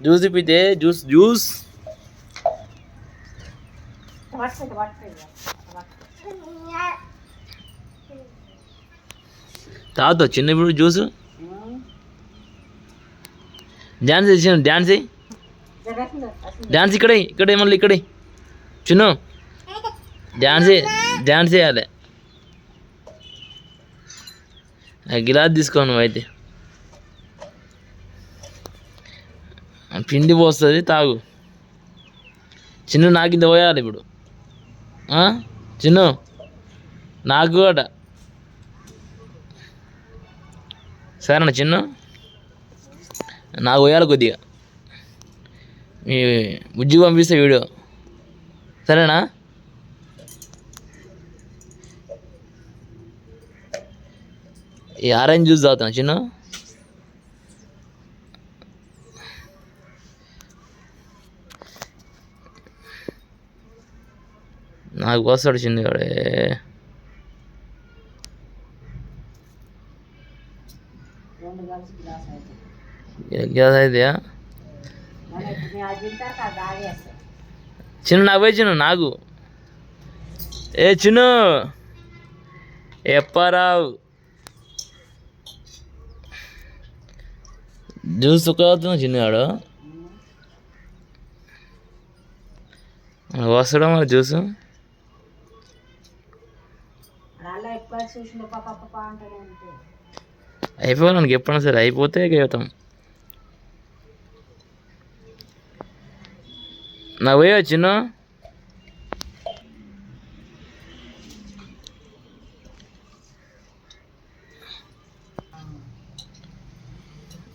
Juice ఇప్పితే juice juice పట్టుకో పట్టుకో తాగుతావు చిన్న ఇప్పుడు జ్యూస్ డ్యాన్స్ చేసిన డ్యాన్స్ చెయ్యి జగత్లో అసలు డ్యాన్స్ ఇక్కడే ఇక్కడే మళ్ళీ ఇక్కడే చిన్ను డ్యాన్స్ చే- డ్యాన్స్ చేయాలి ఆ గిలాస్ తీసుకో నువ్వు అయితే పిండి పోస్తుంది తాగు. చిన్ను నాకు ఇంత పోయాలి ఇప్పుడు. చిన్ను నాకు కూడా సరేనా చిన్ను? నాకు పోయాలి కొద్దిగా. మీ బుజ్జికి పంపిస్తే వీడియో. సరేనా? ఈ ఆరెంజ్ జ్యూస్ తాగుతాను చిన్న. నాకు వస్తాడు అయితే గ్యాస్ అయితే చిన్న నాకు పోయి చిన్న నాకు ఏ చిన్ను ఎప్పారావు జ్యూస్ అవుతున్నా చిన్నగాడు వస్తాడా మరి జ్యూస్ అయిపోవాలని ఎక్కువ చూసిన పాప పాప అంటూనే ఉంటే. ఎప్పుడైనా సరే అయిపోతే గీతం నా పోయా చిన్న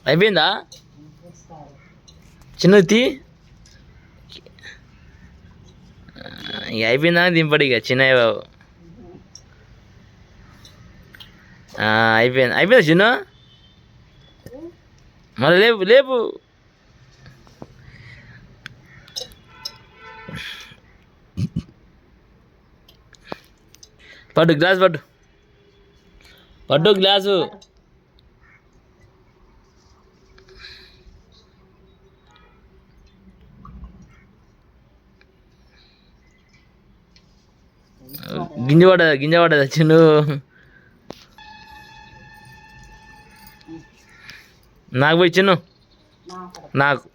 అయిపోయిందా? చూస్తారు చిన్నది తీ. అయిపోయిందా? దింపడి ఇక చిన్నయ్య బాబు ఆ, అయిపోయింది. అయిపోయింది చిన్న? మళ్ళీ లేపు లేపు. పట్టు గ్లాస్ పట్టు. పట్టు గ్లాసు. గింజ పడ్డదా గింజ పడ్డదా చిన్ను? నాకు పోయి చిన్ను నాకు.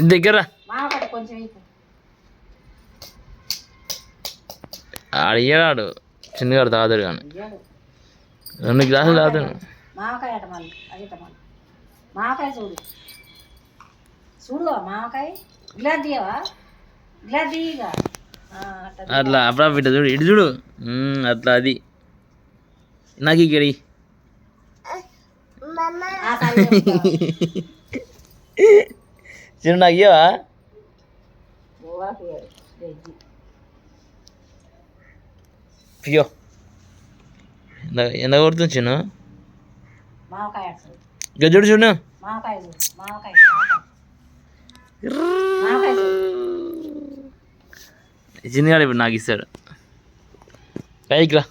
ఇది దగ్గర అడిగాడు చిన్నగాడు తాగుతాడు కానీ. రెండు గ్లాసులు తాగుతాడు మావకాయ అట మళ్ళీ అది అట మళ్ళీ. మావకాయ చూడు. చూడు మావకాయ గ్లాస్ తీయవా? గ్లాస్ తీయగా. అట్లా ఇటు చూడు ఇటు చూడు. అట్లా అది. నాకు ఇక్కడ చిన్న నాకు వెజ్జి పియో ఎంత కొడుతుంది చిన్న మావకాయ చూడు చిన్నగాడు ఇప్పుడు నాకు ఇస్తాడు పైకి రా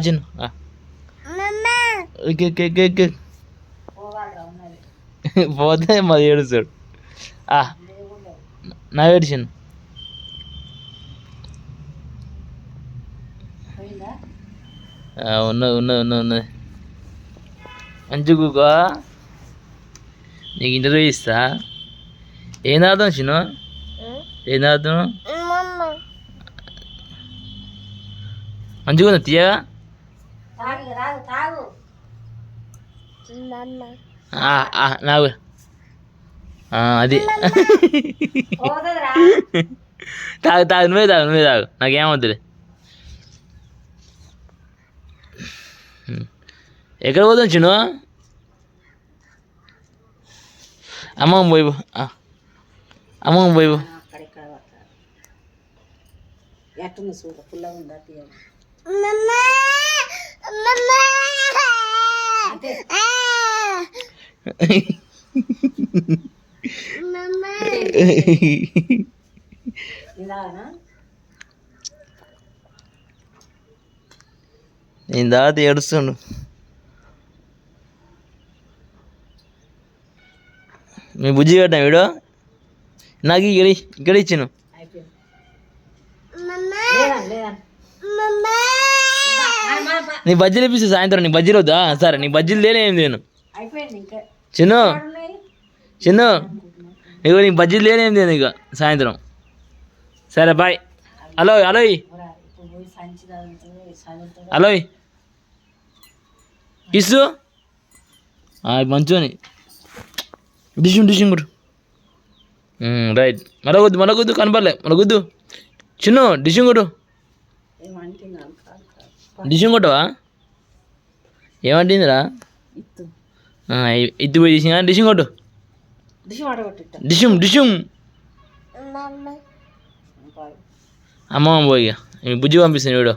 చిన్న ఆ. ఎక్కి, ఎక్కి, ఎక్కి, ఎక్కి. పోవాలిరా ఉన్నది పోతే మాది ఏడుస్తాడు ఆ, నా ఏడు చిన్న పోయిందా ఆ, ఉన్నది ఉన్నది ఉన్నది ఉన్నది. మంచి కూకో నీకు ఇంటర్వ్యూ ఇస్తా. ఏం తాగుతాం చిన్న ఏం తాగుతాం మంచిగా ఉంది తీయగా? నాకు ఆ, అది. తాగు తాగు నువ్వే తాగు నువ్వే తాగు. నాకేమవుతుంది ఎక్కడ పోతాం చిన్న? అమ్మమ్మ పోయి. అమ్మమ్మ పోయి ఎట్టుంది చూడ పుల్లగా ఉందా నేను దాత ఏడుస్తుండు. మీ బుజ్జి కట్టిన వీడు నాకు ఇక్కడ ఇక్కడ ఇచ్చాను నీ బజ్జీలు ఇప్పిస్తే సాయంత్రం నీ బజ్జీలు వద్దా? సరే నీ బజ్జీలు తేలే ఏం ఇంకా. చిన్ను చిన్ను ఇగో నీ బజ్జీలు తేలే ఏం ఇక సాయంత్రం. సరే బాయ్. హలో హలో కూడా ఇప్పుడు పోయి సంచి చదువుతుంది చదువుతుంది హలో కిస్సు మంచోని. డిషుం డిషుం కొట్టు. రైట్. మరో కొద్దు మరో కొద్దు కనపడలే మరో కొద్దు చిన్ను డిషుం కొట్టు. ఏమంటే కాదు కాదు డిషుం కొట్టవా ఏమంటుందిరా ఇద్దు పోయి తీసిన డిషుం కొట్టు. దిశ మాట కొట్టిట్ట డిషుం డిషుం అమ్మ పోయి బుజ్జి పంపిస్తుంది వీడు.